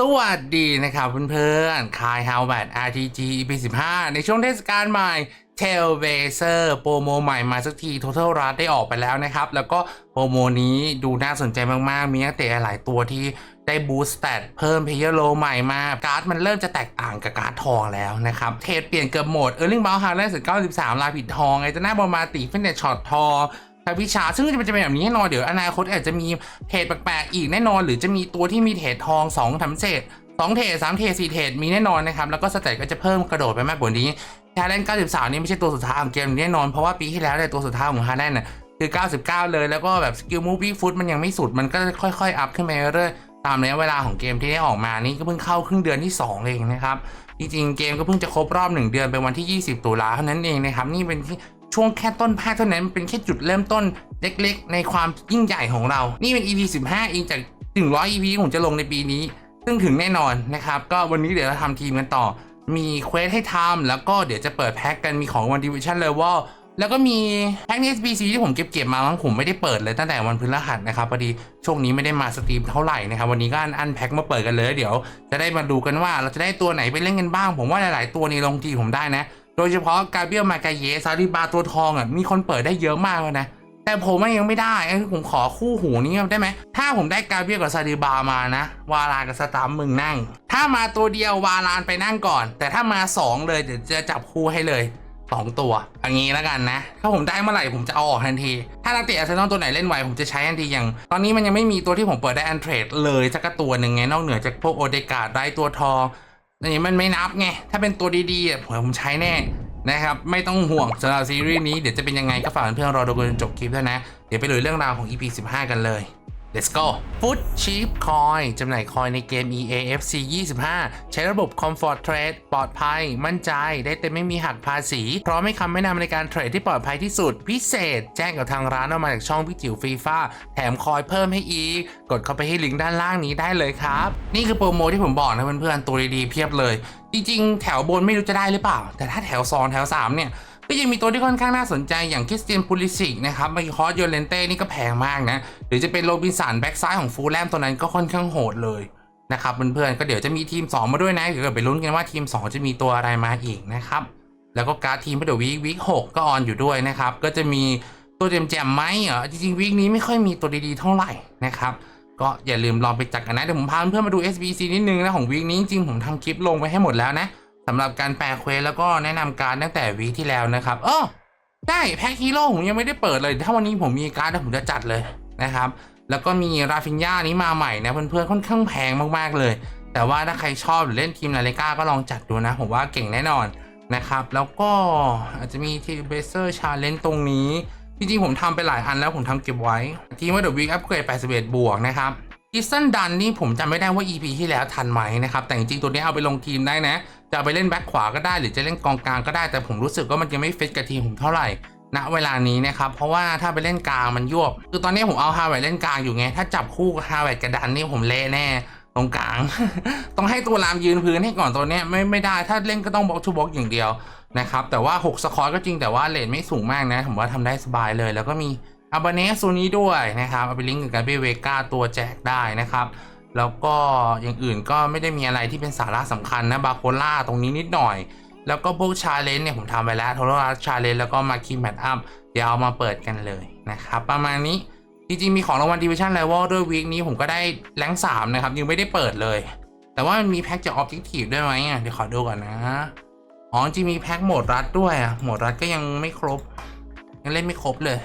สวัสดีนะครับเพื่อนๆคายฮาวแวด RTG EP 15ในช่วงเทศกาลใหม่ t a i l b a z e r โปรโมใหม่มาสักที Total r u s ได้ออกไปแล้วนะครับ แล้วก็โปรโมนี้ดูน่าสนใจมากๆ มีนักเตะหลายตัวที่ได้บูสต์สเตตเพิ่มเพ y ย r โลใหม่มา การ์ดมันเริ่มจะแตกต่างกับการ์ดทองแล้วนะครับ เทรดเปลี่ยนเกือบหมด เออร์ลิงบอลฮาร์เลส93ลาผิดทองไอจะหน้าบอลมาติฟินเนตช็อตทอง ทวิชาซึ่งมันจะเป็นแบบนี้แน่นอนเดี๋ยวอนาคตอาจจะมีเทรดแปลกๆอีกแน่นอน หรือจะมีตัวที่มีเทรดทอง2องทำเศษสองเทรดสามเทรดสี่เทรดมีแน่นอนนะครับแล้วก็สเตตก็จะเพิ่มกระโดดไปมากกว่านี้ฮาแลนด์93 นี่ไม่ใช่ตัวสุดท้ายของเกมแน่นอนเพราะว่าปีที่แล้วเนี่ยตัวสุดท้ายของฮาแลนด์น่ะคือ 99 เลยแล้วก็แบบสกิลมูฟวี่ฟุตมันยังไม่สุดมันก็ค่อยๆอัพขึ้นไปเรื่อยๆตามระยะเวลาของเกมที่ได้ออกมานี่ก็เพิ่งเข้าครึ่งเดือนที่2เองนะครับจริงๆเกมก็เพิ่งจะครบรอบ 1 เดือนเป็นวันที่ 20 ตุลาเท่านั้นเองนะครับนี่เป็นที่ ช่วงแค่ต้นภาคเท่านั้นเป็นแค่จุดเริ่มต้นเล็กๆ ในความยิ่งใหญ่ของเรา นี่เป็น EP 15เองจากถึง100 EP ผมจะลงในปีนี้ ซึ่งถึงแน่นอนนะครับ ก็วันนี้เดี๋ยวเราทำทีมกันต่อ มีเควสให้ทำแล้วก็เดี๋ยวจะเปิดแพ็กกันมีของวันดิวิชั่นเลเวลแล้วก็มีแพ็กใน SBC ที่ผมเก็บเก็บมาบ้างผมไม่ได้เปิดเลยตั้งแต่วันพฤหัสนะครับพอดีช่วงนี้ไม่ได้มาสตรีมเท่าไหร่นะครับวันนี้ก็อันอันแพ็กมาเปิดกันเลย เดี๋ยวจะได้มาดูกันว่าเราจะได้ตัวไหนไปเล่นกันบ้าง ผมว่าหลาย ๆ ตัวในลงทีผมได้นะ โดยเฉพาะกาเบียลมากาเยซาริบาตัวทองอะมีคนเปิดได้เยอะมากเลยนะแต่ผมยังไม่ได้ไอ้ผมขอคู่หูนี้ได้ไหม ถ้าผมได้กาเบียลกับซาดิบามานะ วาลานกับสตาร์มมึงนั่ง ถ้ามาตัวเดียววาลานไปนั่งก่อน แต่ถ้ามา 2 เลยเดี๋ยวจะจับคู่ให้เลย2ตัวอย่างนี้แล้วกันนะ ถ้าผมได้เมื่อไหร่ผมจะเอาออกทันที ถ้านักเตะอาร์เซนอลตัวไหนเล่นไหวผมจะใช้ทันทีอย่าง ตอนนี้มันยังไม่มีตัวที่ผมเปิดได้อันเทรดเลยสักตัวหนึ่งไงนอกเหนือจากพวกโอเดกาดได้ตัวทอง นี่มันไม่นับไง ถ้าเป็นตัวดีๆผมใช้แน่นะครับ ไม่ต้องห่วงสำหรับซีรีส์นี้เดี๋ยวจะเป็นยังไงก็ฝากเพื่อนๆรอดูกันจนจบคลิปด้วยนะ เดี๋ยวไปลุยเรื่องราวของ EP 15 กันเลย Let's go Foot Cheap Coin จำหน่ายคอยในเกม EAFC 25 ใช้ระบบ Comfort Trade ปลอดภัย มั่นใจ ได้เต็มไม่มีหักภาษี พร้อมให้คำแนะนำในการเทรดที่ปลอดภัยที่สุด พิเศษ แจ้งกับทางร้านออกมาจากช่องพี่จิ๋วฟีฟ่าแถมคอยเพิ่มให้อีก กดเข้าไปที่ลิงก์ด้านล่างนี้ได้เลยครับ นี่คือโปรโมที่ผมบอกนะเพื่อนๆตัวดีๆเพียบเลย จริงๆ แถวบนไม่รู้จะได้หรือเปล่า แต่ถ้าแถว 2 แถว 3 เนี่ย ก็ยังมีตัวที่ค่อนข้างน่าสนใจอย่างคริสเตียนพูลิสิกนะครับมคอสโยเลนเต้นี่ก็แพงมากนะ หรือจะเป็นโรบินสันแบ็กซ้ายของฟูลแลมตัวนั้นก็ค่อนข้างโหดเลยนะครับเพื่อนๆก็เดี๋ยวจะมีทีม 2 มาด้วยนะเดี๋ยวไปลุ้นกันว่าทีม 2 จะมีตัวอะไรมาอีกนะครับแล้วก็การ์ดทีมเดอะวีควีคหกก็ออนอยู่ด้วยนะครับก็จะมีตัวแจมๆไหมเหรอจริงๆวีคนี้ไม่ค่อยมีตัวดีๆเท่าไหร่นะครับก็อย่าลืมลองไปจัดกันนะเดี๋ยวผมพาเพื่อนๆมาดู SBC นิดนึงนะของวีคนี้จริงๆผมทำคลิปลงไปให้หมดแล้วนะ สำหรับการแปลเควสแล้วก็แนะนำการตั้งแต่วีที่แล้วนะครับเออได้แพ็คฮีโร่ผมยังไม่ได้เปิดเลย ถ้าวันนี้ผมมีการ์ดผมจะจัดเลยนะครับแล้วก็มีราฟินยานี้มาใหม่นะเพื่อนๆค่อนข้างแพงมากๆเลย แต่ว่าถ้าใครชอบหรือเล่นทีมลาเลกาก็ลองจัดดูนะ ผมว่าเก่งแน่นอนนะครับ แล้วก็อาจจะมีทีเบเซอร์ชาเลนจ์ตรงนี้ จริงๆผมทำไปหลายอันแล้วผมทำเก็บไว้ ทีมว่าเดอะวิกอัพเกรด81 บวกนะครับกิสันดันนี่ผมจำไม่ได้ว่า EP ที่แล้วทันไหมนะครับแต่จริงๆตัวนี้เอาไปลงทีมได้นะ จะไปเล่นแบ็คขวาก็ได้หรือจะเล่นกองกลางก็ได้แต่ผมรู้สึกว่ามันยังไม่ฟิตกับทีมผมเท่าไหร่ณเวลานี้นะครับเพราะว่าถ้าไปเล่นกลางมันยวบคือตอนนี้ผมเอาฮาวเวิร์ดเล่นกลางอยู่ไงถ้าจับคู่ฮาวเวิร์ดกับดันนี่ผมเละแน่ตรงกลาง ต้องให้ตัวรามยืนพื้นให้ก่อนตัวนี้ไม่ไม่ได้ถ้าเล่นก็ต้องบล็อกทูบล็อกอย่างเดียวนะครับแต่ว่า 6 สคอร์ก็จริงแต่ว่าเลนไม่สูงมากนะ ผมว่าทำได้สบายเลย แล้วก็มีอาบเนสตัวนี้ด้วยนะครับเอาไปลิงก์กับการเบเวกาตัวแจกได้นะครับ แล้วก็อย่างอื่นก็ไม่ได้มีอะไรที่เป็นสาระสำคัญนะบาโคล่าตรงนี้นิดหน่อย แล้วก็พวกชาเลนจ์เนี่ยผมทำไปแล้วโทรทัศน์ชาเลนจ์แล้วก็มาคีแมทอัพเดี๋ยวเอามาเปิดกันเลยนะครับ ประมาณนี้จริงๆมีของรางวัลดิวิชั่นเลเวลด้วยวีคนี้ผมก็ได้แรงสามนะครับ ยังไม่ได้เปิดเลย แต่ว่ามันมีแพ็กจากออบเจกตีฟด้วยไหมอะเดี๋ยวขอดูก่อนนะอ๋อจริงมีแพ็กโหมดรัดด้วยอะโหมดรัดก็ยังไม่ครบยังเล่นไม่ครบเลย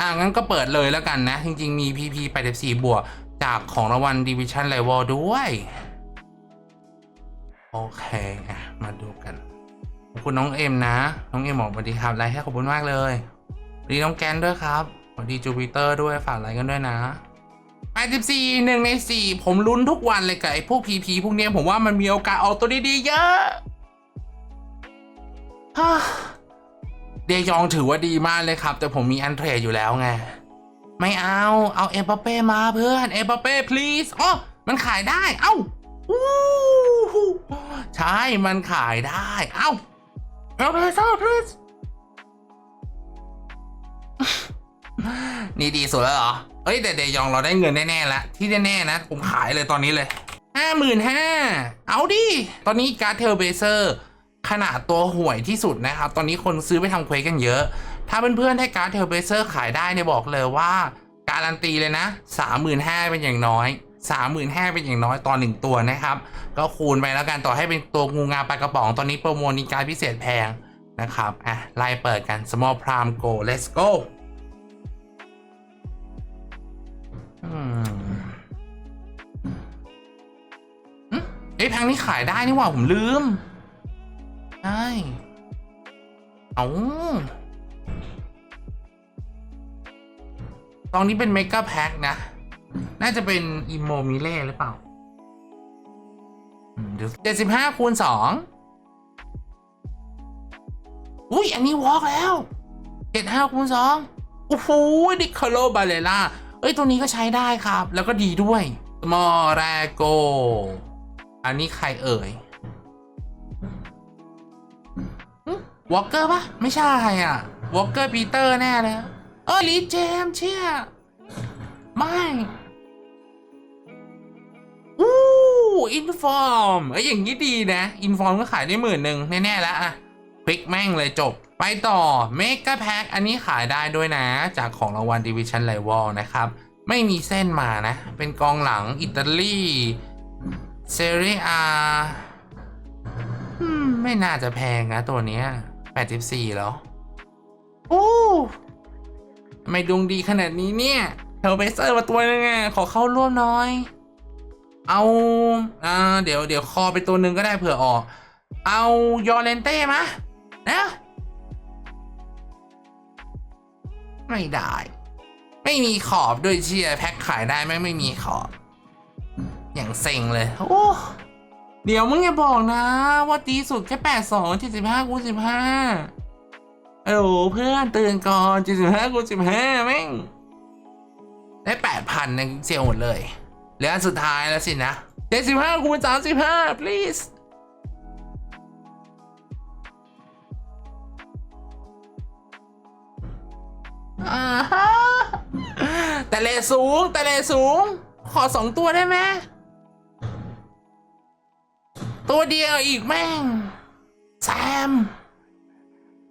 อะงั้นก็เปิดเลยแล้วกันนะ จริง ๆ มี PP 84บวก จากของรางวัลดิวิชั่นเลเวลด้วย โอเคอะมาดูกัน ขอบคุณน้องเอ็มนะ น้องเอ็มบอกสวัสดีครับไลค์ให้ขอบคุณมากเลยดีน้องแกนด้วยครับสวัสดีจูปิเตอร์ด้วยฝากไลค์กันด้วยนะ84หนึ่งใน 4 ผมลุ้นทุกวันเลยกับไอ้พวก PP พวกเนี้ยผมว่ามันมีโอกาสออกตัวดีๆเยอะเดยองถือว่าดีมากเลยครับ แต่ผมมีอันเทรดอยู่แล้วไง ไม่เอา เอาเอปเป้มาเพื่อน เอปเป้ please อ๋อ มันขายได้ เอ้าอู้ใช่ มันขายได้ เอ้าเอปเป้ please นี่ดีสุดแล้วเหรอ เอ้ยแต่เดยองเราได้เงินแน่ๆแล้วที่แน่ๆนะ ผมขายเลยตอนนี้เลยห้าหมื่นห้าเอาดิ ตอนนี้การ์เทลเบเซอร์ ขนาดตัวห่วยที่สุดนะครับ ตอนนี้คนซื้อไปทำเควสกันเยอะ ถ้าเพื่อนๆได้การ์ดเทลเบเซอร์ขายได้เนี่ยบอกเลยว่า การันตีเลยนะ 35,000เป็นอย่างน้อย 35,000เป็นอย่างน้อยต่อหนึ่งตัวนะครับ ก็คูณไปแล้วกันต่อให้เป็นตัวงูงาปลากระป๋องตอนนี้โปรโมนี้การพิเศษแพงนะครับ อะไล่เปิดกัน small prime go let's go อืมเอ้ยแพงนี่ขายได้นี่หว่าผมลืม ใช่ เอา ตอนนี้เป็นเมก a แพ็คนะ น่าจะเป็นอิโมมิเล่หรือเปล่าเจ็ดสิบห้าคูณสองอุ้ย อันนี้วอล์กแล้วเจ็ดห้าคูณสองโอ้โหดิคาโลบาเลล่า เอ้ย ตัวนี้ก็ใช้ได้ครับ แล้วก็ดีด้วย มอแรโก อันนี้ใครเอ่ยวอลเกอร์ปะไม่ใช่อะวอลเกอร์ปีเตอร์แน่เลย เออลีเจมเชี่ยไม่อู้อินฟอร์มเอ้ยอย่างนี้ดีนะ อินฟอร์มก็ขายได้หมื่นหนึ่งแน่ๆแล้วอะพลิกแม่งเลยจบ ไปต่อเมก a แพ็คอันนี้ขายได้ด้วยนะ จากของรางวัลดิวิชันไ i วอลนะครับ ไม่มีเส้นมานะ เป็นกองหลังอิตาลีเซเรียอาไม่น่าจะแพงนะตัวเนี้ย84แล้วโอ้ ไมดวงดีขนาดนี้เนี่ยเทลเบเซอร์มาตัวนึงอะขอเข้าร่วมน้อย เอาอ่าเดี๋ยวเดี๋ยวคอไปตัวหนึ่งก็ได้เผื่อออก เอายอเลนเต้มะนะไม่ได้ ไม่มีขอบด้วยเชียร์แพ็คขายได้ไหมไม่มีขอบ อย่างเซ็งเลย โอ้เดี๋ยวมึงอย่าบอกนะ ว่าตีสุดแค่แปดสองเจ็ดสิบห้าคูสิบห้า โอ้เพื่อนตื่นก่อนเจ็ดสิบห้าคูณสิบห้าแม่งได้แปดพันในเซลล์หมดเลยเหลืออันสุดท้ายแล้วสินะเจ็ดสิบห้าคูณสามสิบห้า please อแต่เลสูงแต่เลสูง ขอสองตัวได้ไหมตัวเดียวอีกแม่ง แซม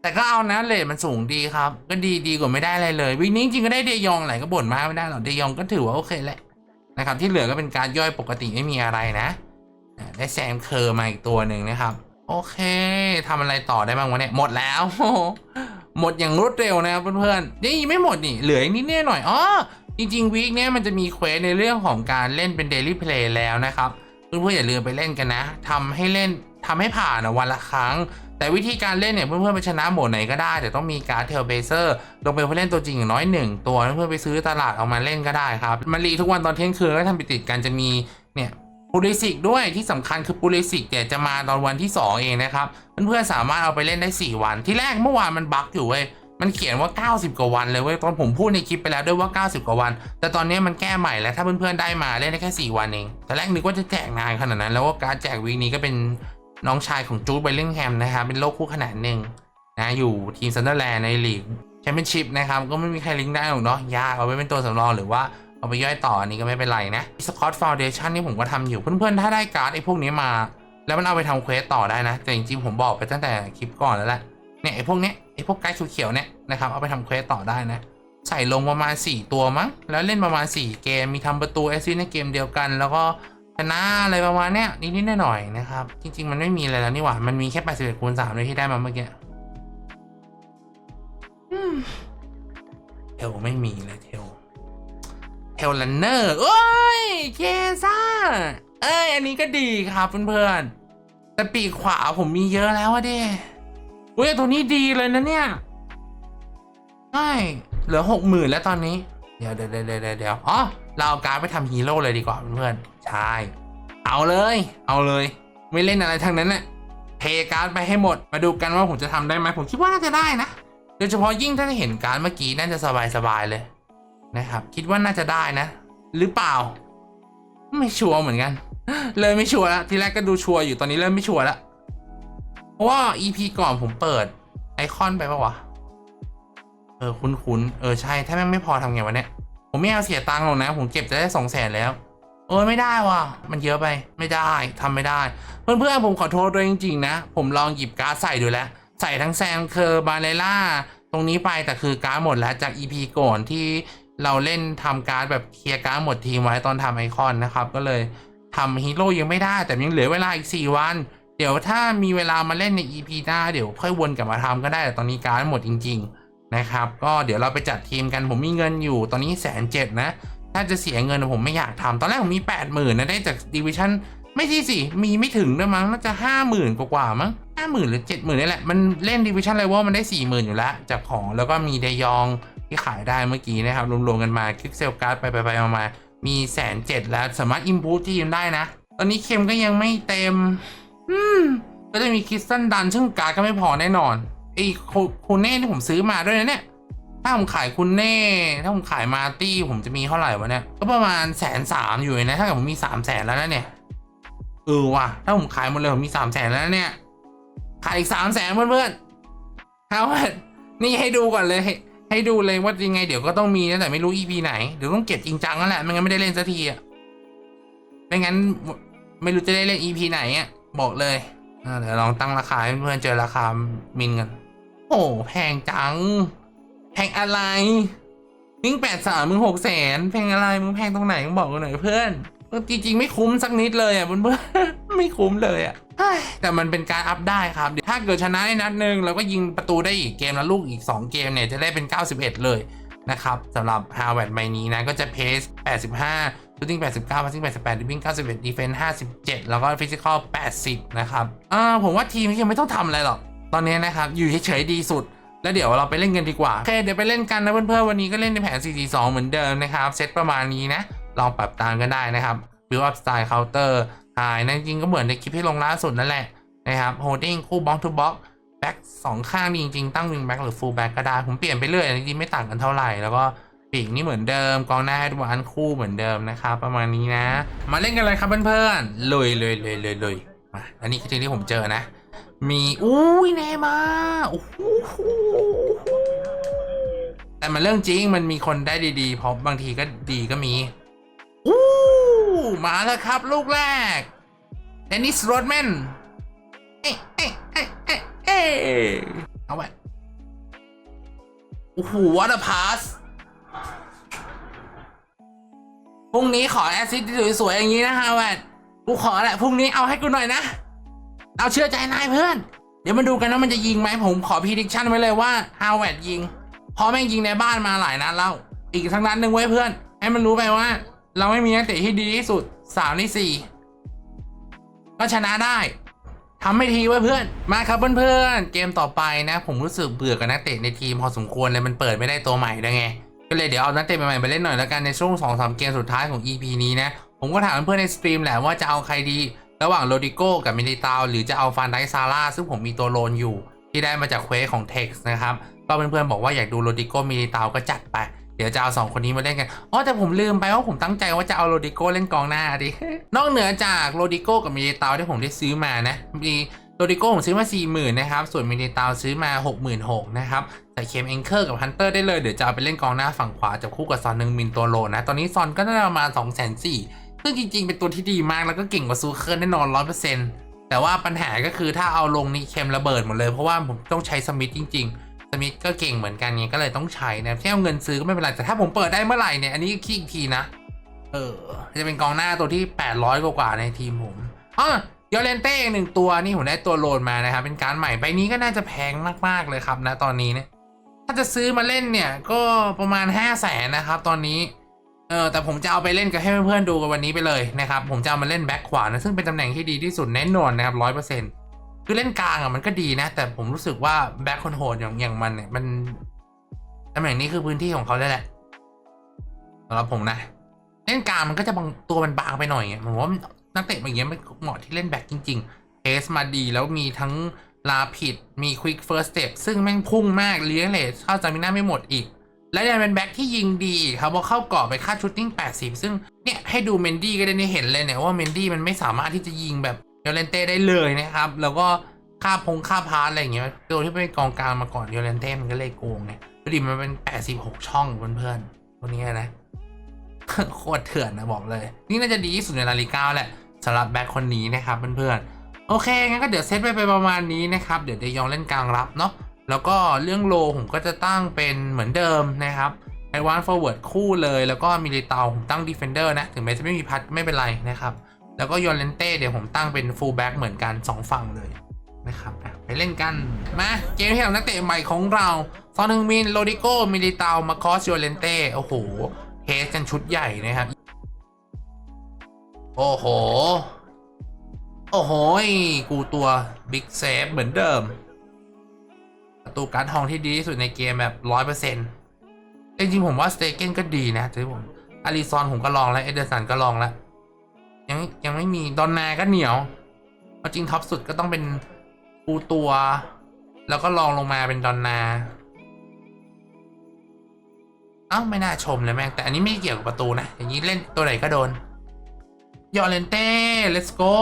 แต่ก็เอานะเลทมันสูงดีครับ ก็ดีดีกว่าไม่ได้อะไรเลยวีนี้จริงก็ได้เดยองไหลก็บ่นมากไม่ได้หรอกเดยองก็ถือว่าโอเคแหละนะครับที่เหลือก็เป็นการย่อยปกติไม่มีอะไรนะได้แซมเคอร์มาอีกตัวหนึ่งนะครับ โอเคทำอะไรต่อได้บ้างวะเนี่ยหมดแล้ว หมดอย่างรวดเร็วนะครับเพื่อนๆยังไม่หมดนี่เหลืออีกนิดหน่อยอ๋อจริงๆวีคเนี้ยมันจะมีเควสในเรื่องของการเล่นเป็นเดลี่เพลย์แล้วนะครับเพื่อนๆอย่าลืมไปเล่นกันนะทำให้เล่นทำให้ผ่านอะวันละครั้ง แต่วิธีการเล่นเนี่ยเพื่อนๆไปชนะโหมดไหนก็ได้ แต่ต้องมีการเทลเบเซอร์ลงไปเพื่อเล่นตัวจริงอย่างน้อยหนึ่งตัวเพื่อนๆไปซื้อตลาดเอามาเล่นก็ได้ครับมันรีทุกวันตอนเที่ยงคืนก็ทำไปติดกันจะมีเนี่ยปูริสิกด้วยที่สำคัญคือปูริสิกเนี่ยจะมาตอนวันที่ 2 เองนะครับเพื่อนๆสามารถเอาไปเล่นได้ 4 วัน ที่แรกเมื่อวานมันบั๊กอยู่เว้ยมันเขียนว่า 90 กว่าวันเลยเว้ยตอนผมพูดในคลิปไปแล้วด้วยว่า 90 กว่าวัน แต่ตอนนี้มันแก้ใหม่แล้วถ้าเพื่อนๆได้มาเล่นได้แค่ 4 วันเองแต่แรกนึกว่าจะแจกนานขนาดนั้น แล้วว่าการแจกวีคนี้ก็เป็น น้องชายของจูดไบลิงแฮมนะครับเป็นโลกคู่ขนาดหนึ่งนะอยู่ทีมซันเดอร์แลนด์ในลีกแชมเปี้ยนชิพนะครับก็ไม่มีใครลิงก์ได้หรอกเนาะยากเอาไว้เป็นตัวสำรองหรือว่าเอาไปย่อยต่ออันนี้ก็ไม่เป็นไรนะสกอตฟาวเดชันนี่ผมก็ทำอยู่เพื่อนๆ ถ้าได้การ์ดไอ้พวกนี้มา แล้วมันเอาไปทำเควสต่อได้นะ แต่จริงๆผมบอกไปตั้งแต่คลิปก่อนแล้วแหละเนี่ยไอ้พวกเนี้ยไอ้พวกไกด์เขียวๆเนี่ยนะครับเอาไปทำเควสต่อได้นะใส่ลงประมาณ 4 ตัวมั้งแล้วเล่นประมาณ 4 เกมมีทำประตูแอสซิสในเกมเดียวกัน แล้วก็ ชนะอะไรประมาณเนี้ยนิดๆหน่อยๆนะครับ จริง ๆ มันไม่มีอะไรแล้วนี่หว่า มันมีแค่81คูณ3เลยที่ได้มาเมื่อกี้อืมเทลไม่มีเลยเทลเทลลันเนอร์โอ้ยเคซ่า เอ้ย อันนี้ก็ดีครับเพื่อนๆแต่ปีกขวาผมมีเยอะแล้วอะเด้เว้ยตัวนี้ดีเลยนะเนี่ยใช่เหลือหกหมื่นแล้วตอนนี้ เดี๋ยวเดี๋ยวเดี๋ยวเดี๋ยวเดี๋ยวอ๋อเราเอาการ์ดไปทำฮีโร่เลยดีกว่าเพื่อนๆ ใช่ เอาเลย เอาเลย ไม่เล่นอะไรทั้งนั้นน่ะเทการ์ดไปให้หมด มาดูกันว่าผมจะทำได้ไหมผมคิดว่าน่าจะได้นะ โดยเฉพาะยิ่งถ้าได้เห็นการ์ดเมื่อกี้น่าจะสบายสบายๆเลยนะครับ คิดว่าน่าจะได้นะ หรือเปล่า ไม่ชัวร์เหมือนกัน เลยไม่ชัวร์แล้วทีแรกก็ดูชัวร์อยู่ตอนนี้เริ่มไม่ชัวร์แล้วเพราะว่า EP ก่อนผมเปิด ไอคอนไปปะวะเออคุ้นๆเออใช่ถ้าแม่งไม่พอทำไงวะเนี่ย ผมไม่เอาเสียตังค์หรอกนะ ผมเก็บจะได้สองแสนแล้ว โอ้ยไม่ได้ว่ะ มันเยอะไปไม่ได้ทำไม่ได้ เพื่อนๆผมขอโทษด้วยจริงๆนะ ผมลองหยิบการ์ดใส่ดูแล้ว ใส่ทั้งแซงเคอร์บาเลล่า ตรงนี้ไปแต่คือการ์ดหมดแล้วจาก EP ก่อนที่เราเล่นทำการ์ดแบบเคลียร์การ์ดหมดทีมไว้ตอนทำไอคอนนะครับ ก็เลยทำฮีโร่ยังไม่ได้แต่ยังเหลือเวลาอีก 4 วัน เดี๋ยวถ้ามีเวลามาเล่นใน EP หน้าเดี๋ยวค่อยวนกลับมาทำก็ได้แต่ตอนนี้การ์ดหมดจริง ๆ นะครับ ก็เดี๋ยวเราไปจัดทีมกันผมมีเงินอยู่ตอนนี้แสนเจ็ดนะ ถ้าจะเสียเงินผมไม่อยากทำตอนแรกผมมีแปดหมื่นนะได้จากดิวิชั่นไม่ใช่สิ มีไม่ถึงด้วยมั้ง น่าจะห้าหมื่นกว่ามั้งห้าหมื่นหรือเจ็ดหมื่นนี่แหละ มันเล่นดิวิชั่นเลเวลมันได้สี่หมื่นอยู่แล้ว จากของแล้วก็มีเดยองที่ขายได้เมื่อกี้นะครับ รวมๆกันมาคลิกเซลการ์ดไปไปๆมาๆมีแสนเจ็ดแล้วสามารถอิมพูทีมได้นะ ตอนนี้เค็มก็ยังไม่เต็ม อืม ก็จะมีคริสตันดันซึ่งการ์ดก็ไม่พอแน่นอนไอ้คูเน่ที่ผมซื้อมาด้วยนะเนี่ย ถ้าผมขายคุณเน่ ถ้าผมขายมาตี้ผมจะมีเท่าไหร่วะเนี่ย ก็ประมาณแสนสามอยู่นะ ถ้าเกิดผมมีสามแสนแล้วนะเนี่ย เออว่ะ ถ้าผมขายหมดเลยผมมีสามแสนแล้วเนี่ย ขายอีกสามแสนเพื่อนๆเอาว่านี่ให้ดูก่อนเลยให้ให้ดูเลยว่ายังไง เดี๋ยวก็ต้องมีนะแต่ไม่รู้ EP ไหน เดี๋ยวต้องเก็บจริงจังนั่นแหละ ไม่งั้นไม่ได้เล่นสักทีอะไม่งั้นไม่รู้จะได้เล่น EP ไหนอะ บอกเลยเดี๋ยวลองตั้งราคาให้เพื่อนเจอราคามินกัน โอ้แพงจัง แพงอะไรวิ่งแปดสามมึงหกแสนแพงอะไรมึงแพงตรงไหนมึงบอกกูหน่อยเพื่อนจริงๆ ไม่คุ้มสักนิดเลยอะเพื่อนๆไม่คุ้มเลยอะแต่มันเป็นการอัพได้ครับ ถ้าเกิดชนะได้นัดหนึ่งเราก็ยิงประตูได้อีกเกมและลูกอีก 2 เกมเนี่ยจะได้เป็น 91 เลยนะครับสำหรับฮาวเวิร์ดใบนี้นะก็จะเพส 85 shooting 89 passing 88 dribbling 91 defense 57 แล้วก็ physical 80 นะครับอ่าผมว่าทีมนี้ยังไม่ต้องทำอะไรหรอก ตอนนี้นะครับ อยู่เฉยๆดีสุด แล้วเดี๋ยวเราไปเล่นกันดีกว่าโอเคเดี๋ยวไปเล่นกันนะเพื่อนๆวันนี้ก็เล่นในแผน 4-4-2 เหมือนเดิมนะครับเซตประมาณนี้นะลองปรับตามกันได้นะครับ build up style counter high นั่นจริงๆก็เหมือนในคลิปที่ลงล่าสุดนั่นแหละนะครับ holding คู่ box to box back สองข้างจริงๆตั้ง wing back หรือ full back ก็ได้ ผมเปลี่ยนไปเรื่อยจริงๆไม่ต่างกันเท่าไหร่แล้วก็ปีกนี่เหมือนเดิมกองหน้าให้ดูอันคู่เหมือนเดิมนะครับประมาณนี้นะ มาเล่นกันเลยครับเพื่อนๆลุยเลยเลยเลยเลยมาอันนี้คือที่ผมเจอนะ มีอุ้ยเนมาโอ้โหแต่มันเรื่องจริงมันมีคนได้ดีๆเพราะบางทีก็ดีก็มีอู้มาแล้วครับ ลูกแรกเดนิสโรดแมนเอ๊ะเอ๊ะเอ๊ะเอ๊ะเอ๊ะเอาไว้โอ้โหวัตพาสพรุ่งนี้ขอแอซิสต์สวยๆอย่างนี้นะฮาวเวิร์ดกูขอแหละพรุ่งนี้เอาให้กูหน่อยนะ เอาเชื่อใจนายเพื่อน เดี๋ยวมาดูกันว่ามันจะยิงไหมผมขอพีดิคชั่นไว้เลยว่าฮาวเวิร์ดยิงพราะแม่งยิงในบ้านมาหลายนัดแล้ว อีกทั้งนัดหนึ่งไว้เพื่อน ให้มันรู้ไปว่า เราไม่มีนักเตะที่ดีที่สุดสามในสี่ก็ชนะได้ทำไม่ทีไว้เพื่อน มาครับเพื่อนๆเกมต่อไปนะ ผมรู้สึกเบื่อกับนักเตะในทีมพอสมควรเลยมันเปิดไม่ได้ตัวใหม่ด้วยไงก็เลยเดี๋ยวเอานักเตะใหม่ๆไปเล่นหน่อยแล้วกันในช่วง2อสเกมสุดท้ายของ EP นี้นะ ผมก็ถามเพื่อนในสตรีมแหละว่าจะเอาใครดี ระหว่างโรดิโก้กับมินิตาวหรือจะเอาฟานไดซาร่าซึ่งผมมีตัวโลนอยู่ที่ได้มาจากเควสของ Tex นะครับ ก็เพื่อนๆบอกว่าอยากดูโรดิโก้มินิตาวก็จัดไป เดี๋ยวจะเอาสองคนนี้มาเล่นกันอ๋อแต่ผมลืมไปว่าผมตั้งใจว่าจะเอาโรดิโก้เล่นกองหน้าดิ นอกเหนือจากโรดิโก้กับมินิตาวที่ผมได้ซื้อมานะมีโรดิโก้ผมซื้อมา40,000นะครับ ส่วนมินิตาวซื้อมา 66,000นะครับใส่เคมเองเกอร์กับฮันเตอร์ได้เลย เดี๋ยวจะเอาไปเล่นกองหน้าฝั่งขวาจับคู่กับซอนหนึ่งมินตัวโลนะ ตอนนี้ซอนก็ได้ประมาณ2 4 0 0 0 ซึ่งจริง ๆ เป็นตัวที่ดีมากแล้วก็เก่งกว่าซูเคิร์แน่นอน100%แต่ว่าปัญหาก็คือถ้าเอาลงนี่เค็มระเบิดหมดเลยเพราะว่าผมต้องใช้สมิธจริง ๆ สมิธก็เก่งเหมือนกันไงก็เลยต้องใช้นะที่เอาเงินซื้อก็ไม่เป็นไรแต่ถ้าผมเปิดได้เมื่อไหร่เนี่ยอันนี้คิดอีกทีนะ เออ จะเป็นกองหน้าตัวที่ 800 กว่าในทีมผมอ๋อยอเลนเต้อีกหนึ่งตัวนี่ผมได้ตัวโลนมานะครับเป็นการใหม่ใบนี้ก็น่าจะแพงมากๆเลยครับนะตอนนี้เนี่ยถ้าจะซื้อมาเล่นเนี่ยก็ประมาณ 5 0 0แสนนะครับตอนนี้ เออแต่ผมจะเอาไปเล่นกับให้เพื่อนๆดูกันวันนี้ไปเลยนะครับ ผมจะเอามาเล่นแบ็คขวานะซึ่งเป็นตำแหน่งที่ดีที่สุดแน่นอนนะครับร้อยเปอร์เซ็นต์คือเล่นกลางอะมันก็ดีนะ แต่ผมรู้สึกว่าแบ็คคอนโหดอย่างอย่างมันเนี่ยมันตำแหน่งนี้คือพื้นที่ของเขาได้แหละสำหรับผมนะ เล่นกลางมันก็จะบางตัวมันบางไปหน่อยผมว่านักเตะอย่างเงี้ยไม่เหมาะที่เล่นแบ็คจริงๆเพสมาดีแล้วมีทั้งลาผิดมีควิกเฟิร์สสเต็ปซึ่งแม่งพุ่งมากเลี้ยงเลสเข้าจามิน่าไม่หมดอีก และยังเป็นแบ็คที่ยิงดีอีกครับเพราเข้ากรอบไปค่าชูตติ้ง 80 ซึ่งเนี่ยให้ดูเมนดี้ก็ได้เห็นเลยเนี่ยว่าเมนดี้มันไม่สามารถที่จะยิงแบบเยเลนเต้ได้เลยนะครับ แล้วก็ค่าพงค่าพาร์ทอะไรอย่างเงี้ยตัวที่เป็นกองกลางมาก่อนเยเลนเต้มันก็เลยโกงไงดูดิมันเป็น 86 ช่องเพื่อนๆตัวนี้นะโคตรเถื่อนนะบอกเลย นี่น่าจะดีที่สุดในลาลิก้าแหละสำหรับแบ็คคนนี้นะครับเพื่อนๆโอเคงั้นก็เดี๋ยวเซตไปไปประมาณนี้นะครับ เดี๋ยวเดยองเล่นกลางรับเนาะ แล้วก็เรื่องโลผมก็จะตั้งเป็นเหมือนเดิมนะครับไอวานฟอร์เวิร์ดคู่เลย แล้วก็มิลิเตาผมตั้งดีเฟนเดอร์นะ ถึงแม้จะไม่มีพัดไม่เป็นไรนะครับ แล้วก็ยอนเลนเต้เดี๋ยวผมตั้งเป็นฟูลแบ็กเหมือนกัน 2 ฝั่งเลยนะครับไปเล่นกัน มาเกมที่เรานักเตะใหม่ของเราซอนฮึงมิน โรดิโกมิลิเตามาคอสยอนเลนเต้ โอ้โหเทสกันชุดใหญ่นะครับ โอ้โห โอ้โห กูตัวบิ๊กเซฟเหมือนเดิม ตูการดทองที่ดีที่สุดในเกมแบบร้อยเปอร์เซ็นต์จริงๆผมว่าสเตเกนก็ดีนะแต่ผมอาริซอนผมก็ลองแล้วเอเดอร์สันก็ลองแล้ว ยังยังไม่มีดอนนาก็เหนียวเอาจริงท็อปสุดก็ต้องเป็นปูตัว แล้วก็ลองลงมาเป็นดอนนา เอ้าไม่น่าชมเลยแม่ง แต่อันนี้ไม่เกี่ยวกับประตูนะ อย่างนี้เล่นตัวไหนก็โดน ยอร์เลนเต้ let's go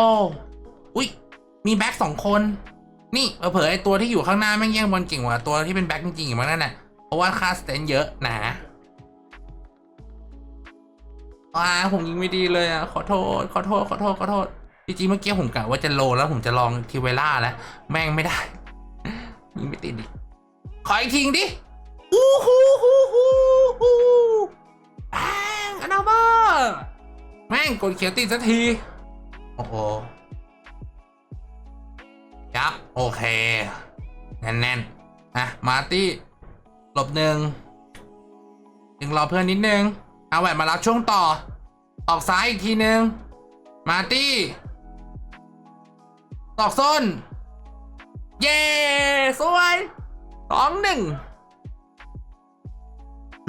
อุ้ยมีแบ็คสองคน นี่เผลอๆไอตัวที่อยู่ข้างหน้าแม่งแย่งบอลเก่งกว่าตัวที่เป็นแบ็คจริงๆอยู่มั้งนั่นน่ะเพราะว่าค่าสเตนเยอะหนาว้าผมยิงไม่ดีเลยอะขอโทษขอโทษขอโทษขอโทษจริงๆเมื่อกี้ผมกะว่าจะโลแล้วผมจะลองทีเวล่าแล้วแม่งไม่ได้ยิงไม่ติดดิขออีกทีดิอู้หูหูหูหูแป้งอนาเบอร์แม่งกดเขียวติดสักที โอ้โหยับ โอเค แน่นๆอะ มาตี้หลบหนึ่งดึงรอเพื่อนนิดนึง เอาแหวนมารับช่วงต่อ ออกซ้ายอีกทีนึง มาตี้ตอกส้น เย้สวยสองหนึ่ง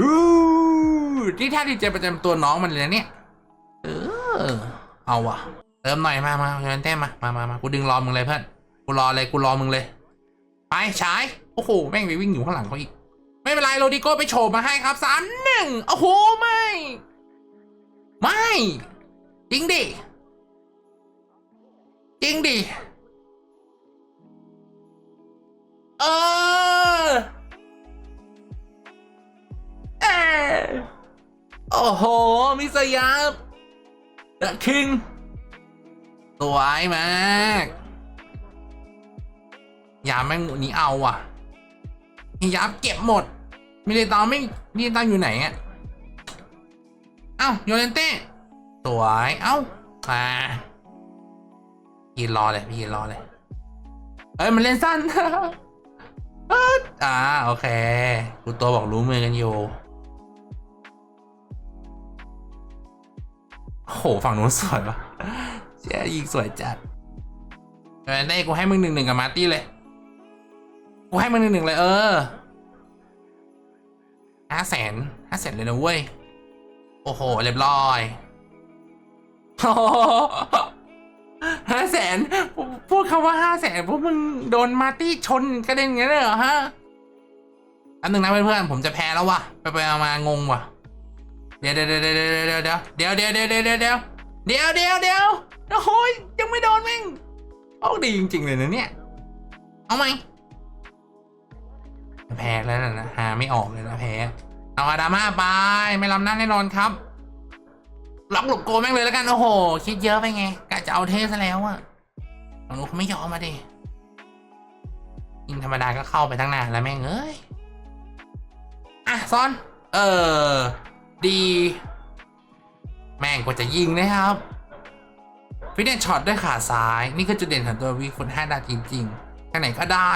ดูที่ท่าดีเจประจำตัวน้องมันเลยเนี่ย เออ เอาว่ะ เติมหน่อยมามาเงินเต้มมา มามามากูดึงรอมึงเลยเพื่อน กูรอเลยกูรอมึงเลย ไปฉายโอ้โหแม่งไปวิ่งอยู่ข้างหลังเขาอีก ไม่เป็นไรโรดิโก้ไปโฉบมาให้ครับสามหนึ่งโอ้โหไม่ ไม่จริงดิจริงดิเออเออโอ้โหมิสยาบเดอะคิงสวยมาก ยาแม่งหนี้เอาอะยับเก็บหมดมิเลตาไม่มิเลตาอยู่ไหนอะเอ้าโยเลนเต้สวยเอ้ามายืนรอเลยพี่ยืนรอเลยเอ้ยมันเล่นสั้นอ่าโอเคกูตัวบอกรู้มือกันอยู่โอ้โหฝั่งนู้นสวยปะเจ๊ยิงสวยจัดเออได้กูให้มึงหนึ่งหนึ่งกับมาร์ตี้เลย กูให้มึงหนึ่งหนึ่งเลย เออห้าแสนห้าแสนเลยนะเว้ย โอ้โห เรียบร้อยห้าแสนพูดคำว่าห้าแสนพวกมึงโดนมาตี้ชนกระเด็นอย่างนี้เลยเหรอฮะอันหนึ่งนะเพื่อนๆผมจะแพ้แล้ววะไปไปมางงว่ะเดี๋ยวเดี๋ยวเดี๋ยวเดี๋ยวเดี๋ยวเดี๋ยวเดี๋ยวเดี๋ยวเดี๋ยวเดี๋ยวเดี๋ยวเดี๋ยวเดี๋ยวเดี๋ยวโอ้โหยังไม่โดนแม่งโอ้ดีจริงๆเลยนะเนี่ย เอาไหม แพ้แล้วนะหาไม่ออกเลยนะแพ้ เอาอาดามาไป ไม่ลำหน้าแน่นอนครับล็อกหลบโกแม่งเลยแล้วกันโอ้โห คิดเยอะไปไงกะจะเอาเทซะแล้วอะหนูเขาไม่ยอมมาดิยิงธรรมดาก็เข้าไปตั้งนานแล้วแม่งเอ้ยอะซ้อน เออ ดี แม่งกว่าจะยิงนะครับฟิตเนสช็อตด้วยขาซ้าย นี่คือจุดเด่นของตัววีฟุตห้าดาวจริงๆทางไหนก็ได้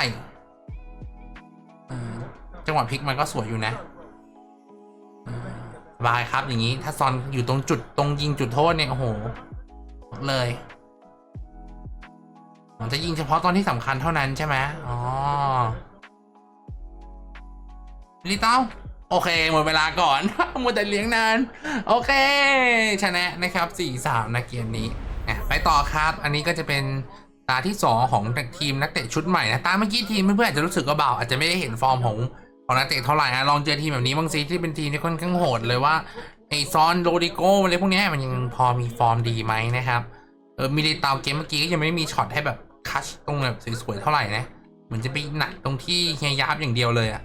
จังหวะพลิกมันก็สวยอยู่นะบายครับอย่างนี้ ถ้าซอนอยู่ตรงจุดตรงยิงจุดโทษเนี่ยโอ้โหเลยมันจะยิงเฉพาะตอนที่สำคัญเท่านั้นใช่ไหมอ๋อลิต้าโอเค หมดเวลาก่อนมัวแต่เลี้ยงนาน โอเค ชนะนะครับ4-3นะเกมนี้ไปต่อครับ อันนี้ก็จะเป็นตาที่ 2 ของทีมนักเตะชุดใหม่นะ ตาเมื่อกี้ทีมเพื่อนๆอาจจะรู้สึกว่าเบาอาจจะไม่ได้เห็นฟอร์มของ ของนักเตะเท่าไหร่นะลองเจอทีมแบบนี้บางซีที่เป็นทีมที่ค่อนข้างโหดเลยว่าไอซอนโรดิโกอะไรพวกนี้มันยังพอมีฟอร์มดีไหมนะครับเออมิลิตาวเกมเมื่อกี้ก็ยังไม่มีช็อตให้แบบคัชตรงแบบสวยๆเท่าไหร่นะเหมือนจะไปหนักตรงที่เฮียยับอย่างเดียวเลยอะ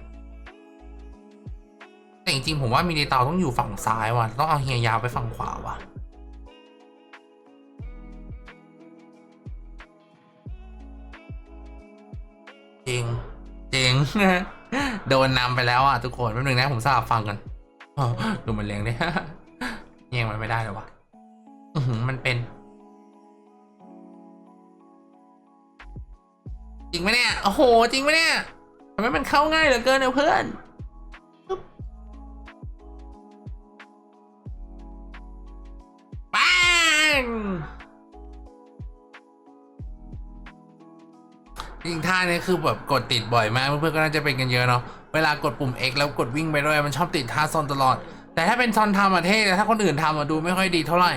แต่จริงๆผมว่ามินิเตาต้องอยู่ฝั่งซ้ายว่ะต้องเอาเฮียยาวไปฝั่งขวาว่ะจริงจริงนะ โดนนำไปแล้วอะทุกคนแป๊บนึงนะผมสลับฟังกันดูมันเลี้ยงดิแย่งมันไม่ได้เลยวะมันเป็น จริงไหมเนี่ย โอ้โห จริงไหมเนี่ยทำไมมันเข้าง่ายเหลือเกินเนี่ยเพื่อนปัง จริงท่านี้คือแบบกดติดบ่อยมากเพื่อนๆก็น่าจะเป็นกันเยอะเนาะเวลากดปุ่ม X แล้วกดวิ่งไปด้วยมันชอบติดท่าซอนตลอด แต่ถ้าเป็นซอนทำอะเท่แต่ถ้าคนอื่นทำอะดูไม่ค่อยดีเท่าไหร่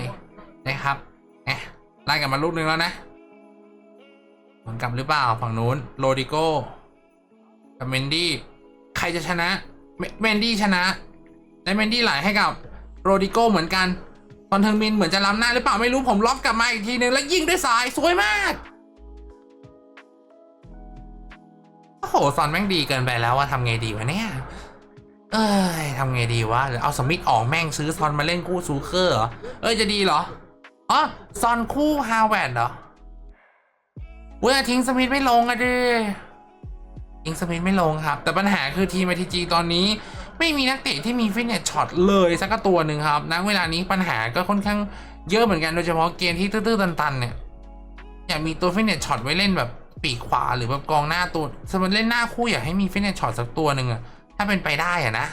นะครับแหมไล่กลับมาลูกนึงแล้วนะผลกลับหรือเปล่าฝั่งนู้นโรดิโก้กับเมนดี้ใครจะชนะเมนดี้ชนะ และเมนดี้ไหลให้กับโรดิโก้เหมือนกันตอนเทิงมินเหมือนจะล้ำหน้าหรือเปล่าไม่รู้ผมล็อกกลับมาอีกทีนึงแล้วยิงด้วยสายสวยมาก โอ้โหซอนแม่งดีเกินไปแล้วว่าทำไงดีวะเนี่ย เอ้ยทำไงดีวะหรือเอาสมิธออกแม่งซื้อซอนมาเล่นคู่ซูเคอร์เหรอ เอ้ยจะดีเหรอ อ๋อซอนคู่ฮาวเวิร์ดเหรอ เว้ยทิ้งสมิธไม่ลงอะดิทิ้งสมิธไม่ลงครับ แต่ปัญหาคือทีม ITG ตอนนี้ ไม่มีนักเตะที่มีฟิตเนสช็อตเลยสักตัวหนึ่งครับณเวลานี้ปัญหาก็ค่อนข้างเยอะเหมือนกันโดยเฉพาะเกมที่ตื้อๆตันๆเนี่ยอยากมีตัวฟิตเนสช็อตไว้เล่นแบบ ปีกขวาหรือแบบกองหน้าตัวสมมติเล่นหน้าคู่อยากให้มีฟิตเนสช็อตสักตัวหนึ่งอะถ้าเป็นไปได้อะนะ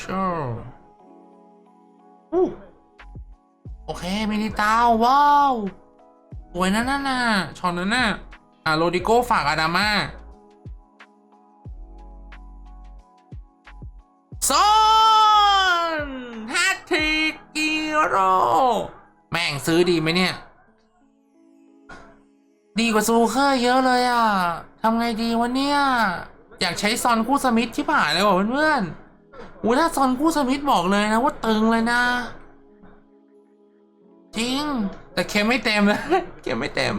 sure อู้โอเคมินิตาวว้าวสวยนั่นน่ะช็อตนั้นน่ะอะโรดิโก้ฝากอาดามาซอนแฮตทิกิโร แม่งซื้อดีไหมเนี่ย ดีกว่าซูเคอร์เยอะเลยอะทำไงดีวะเนี่ย อยากใช้ซอนคู่สมิธที่ผ่านเลยว่ะเพื่อนๆอู้ถ้าซอนคู่สมิธบอกเลยนะว่าตึงเลยนะ จริง แต่เค็มไม่เต็มเลยเค็มไม่เต็ม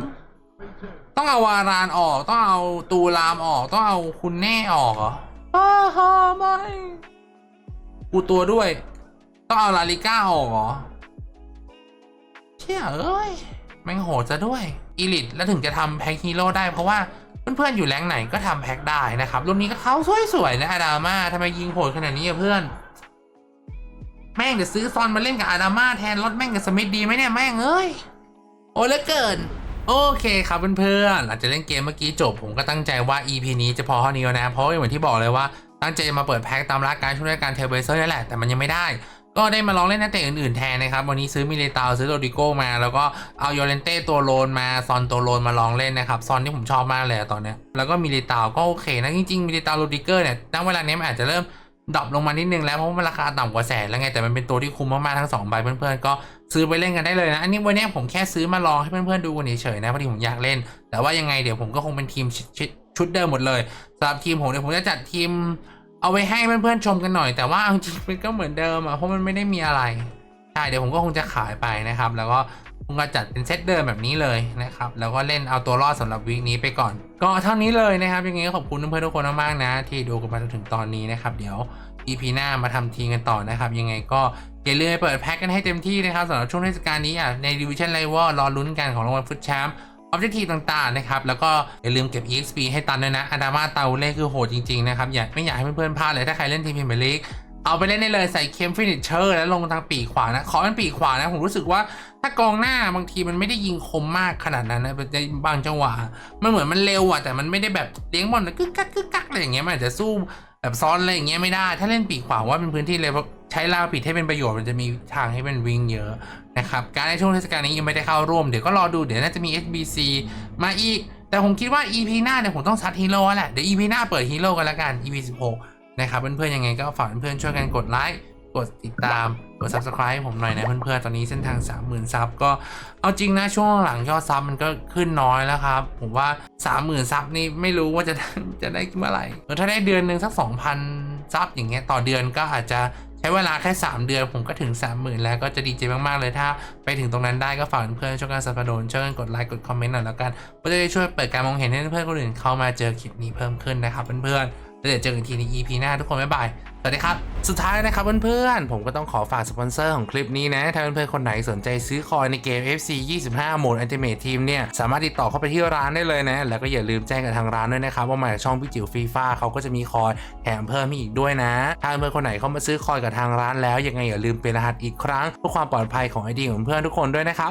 ต้องเอาวารานออก ต้องเอาตูรามออก ต้องเอาคุณแน่ออกเหรออ้าฮาไม่กูตัวด้วย ต้องเอาลาลิก้าออกเหรอเชี่ยเอ้ยแม่งโหดซะด้วย อีลิทแล้วถึงจะทำแพ็คฮีโร่ได้เพราะว่าเพื่อนๆอยู่แรงไหนก็ทำแพ็คได้นะครับรุ่นนี้ก็เขาสวยๆนะอาดามาทำไมยิงโหดขนาดนี้เพื่อนแม่งเดี๋ยวซื้อซอนมาเล่นกับอาดามาแทนรถแม่งกับสมิธดีไหมเนี่ยแม่งเอ้ยโอ้เลือเกินโอเคครับเพื่อนๆหลังจากเล่นเกมเมื่อกี้จบ ผมก็ตั้งใจว่า EP นี้จะพอเท่านี้นะ เพราะว่าเหมือนที่บอกเลยว่าตั้งใจจะมาเปิดแพ็คตามรักการช่วยการเทเบเซอร์นั่นแหละแต่มันยังไม่ได้ ก็ได้มาลองเล่นนักเตะอื่นๆแทนนะครับ วันนี้ซื้อมิเลตาซื้อโรดิโกมา แล้วก็เอาโยเลนเต้ตัวโลนมาซอนตัวโลนมาลองเล่นนะครับ ซอนที่ผมชอบมากเลยตอนนี้แล้วก็มิเลตาก็โอเคนะจริงๆมิเลตาโรดิเกอร์เนี่ยณเวลานี้มันอาจจะเริ่มดรอปลงมานิดนึงแล้วเพราะว่ามันราคาต่ำกว่าแสนแล้วไงแต่มันเป็นตัวที่คุ้มมากๆทั้งสองใบเพื่อนๆก็ซื้อไปเล่นกันได้เลยนะ อันนี้วันนี้ผมแค่ซื้อมาลองให้เพื่อนๆดูเฉยๆนะพอดีผมอยากเล่น แต่ว่ายังไงเดี๋ยวผมก็คงเป็นทีมชุดชุดเดิมหมดเลยสำหรับทีมผมเดี๋ยวผมจะจัดทีม เอาไว้ให้เพื่อนๆชมกันหน่อย แต่ว่าจริงๆมันก็เหมือนเดิมอะเพราะมันไม่ได้มีอะไรใช่เดี๋ยวผมก็คงจะขายไปนะครับ แล้วก็คงจะจัดเป็นเซตเดิมแบบนี้เลยนะครับ แล้วก็เล่นเอาตัวรอดสำหรับวีคนี้ไปก่อน ก็เท่านี้เลยนะครับยังไงก็ขอบคุณเพื่อนๆทุกคนมากๆนะ ที่ดูกันมาจนถึงตอนนี้นะครับ เดี๋ยว EP หน้ามาทำทีกันต่อนะครับ ยังไงก็อย่าลืมเปิดแพ็กกันให้เต็มที่นะครับสำหรับช่วงเทศกาลนี้อะในดิวิชั่นไลวอรอลุ้นกันของรางวัลฟุตแชมป์ ออบเจกตีต่างๆนะครับแล้วก็อย่าลืมเก็บ EXP ให้ตันด้วยนะอาดามาเตาเล่คือโหดจริงๆนะครับอย่าไม่อยากให้เพื่อนๆพลาดเลยถ้าใครเล่นทีมพิมพ์เลีกเอาไปเล่นได้เลยใส่เคมฟินิชเชอร์แล้วลงทางปีกขวานะขอเป็นปีกขวานะ ผมรู้สึกว่าถ้ากองหน้าบางทีมันไม่ได้ยิงคมมากขนาดนั้นนะในบางจังหวะมันเหมือนมันเร็วอะแต่มันไม่ได้แบบเลี้ยงบอลนะกึกกักกึกกักอะไรอย่างเงี้ยมันอาจจะสู้ แบบซ้อนอะไรอย่างเงี้ยไม่ได้ ถ้าเล่นปีกขวาว่าเป็นพื้นที่เลยใช้ลาวปิดให้เป็นประโยชน์มันจะมีทางให้เป็นวิ่งเยอะนะครับการในช่วงเทศกาลนี้ยังไม่ได้เข้าร่วมเดี๋ยวก็รอดูเดี๋ยวน่าจะมี SBC มาอีก แต่ผมคิดว่า EP หน้าเนี่ยผมต้องซัดฮีโร่แหละเดี๋ยว EP หน้าเปิดฮีโร่กันละกัน EP 16นะครับเพื่อนๆยังไงก็ฝากเพื่อนๆช่วยกันกดไลค์กดติดตาม กด subscribe ผมหน่อยนะเพื่อนๆ ตอนนี้เส้นทาง 30,000 ซับก็เอาจริงนะช่วงหลังยอดซับมันก็ขึ้นน้อยแล้วครับ ผมว่า 30,000 ซับนี่ไม่รู้ว่าจะจะได้เมื่อไหร่ถ้าได้เดือนหนึ่งสัก 2,000 ซับอย่างเงี้ยต่อเดือนก็อาจจะใช้เวลาแค่ 3 เดือนผมก็ถึง 30,000 แล้วก็จะดีใจมาก ๆ เลยถ้าไปถึงตรงนั้นได้ก็ฝากเพื่อนๆช่วยกันสนับสนุนช่วยกันกดไลค์กดคอมเมนต์หน่อยแล้วกันเพื่อจะได้ช่วยเปิดการมองเห็นให้เพื่อนคนอื่นเข้ามาเจอคลิปนี้เพิ่มขึ้นนะครับเพื่อนๆ แล้วเดี๋ยวเจอกันทีใน EP หน้าทุกคนบ๊ายบาย สวัสดีครับ สุดท้ายนะครับเพื่อนๆ ผมก็ต้องขอฝากสปอนเซอร์ของคลิปนี้นะ ถ้าเพื่อนๆ คนไหนสนใจซื้อคอยในเกม FC 25 โหมด Ultimate Team เนี่ย สามารถติดต่อเข้าไปที่ร้านได้เลยนะ แล้วก็อย่าลืมแจ้งกับทางร้านด้วยนะครับ ว่ามาจากช่องพี่จิ๋วฟีฟ่าเขาก็จะมีคอยแถมเพิ่มให้อีกด้วยนะ ถ้าเพื่อนๆ คนไหนเข้ามาซื้อคอยกับทางร้านแล้วยังไงอย่าลืมเป็นรหัสอีกครั้งเพื่อความปลอดภัยของไอดีของเพื่อนทุกคนด้วยนะครับ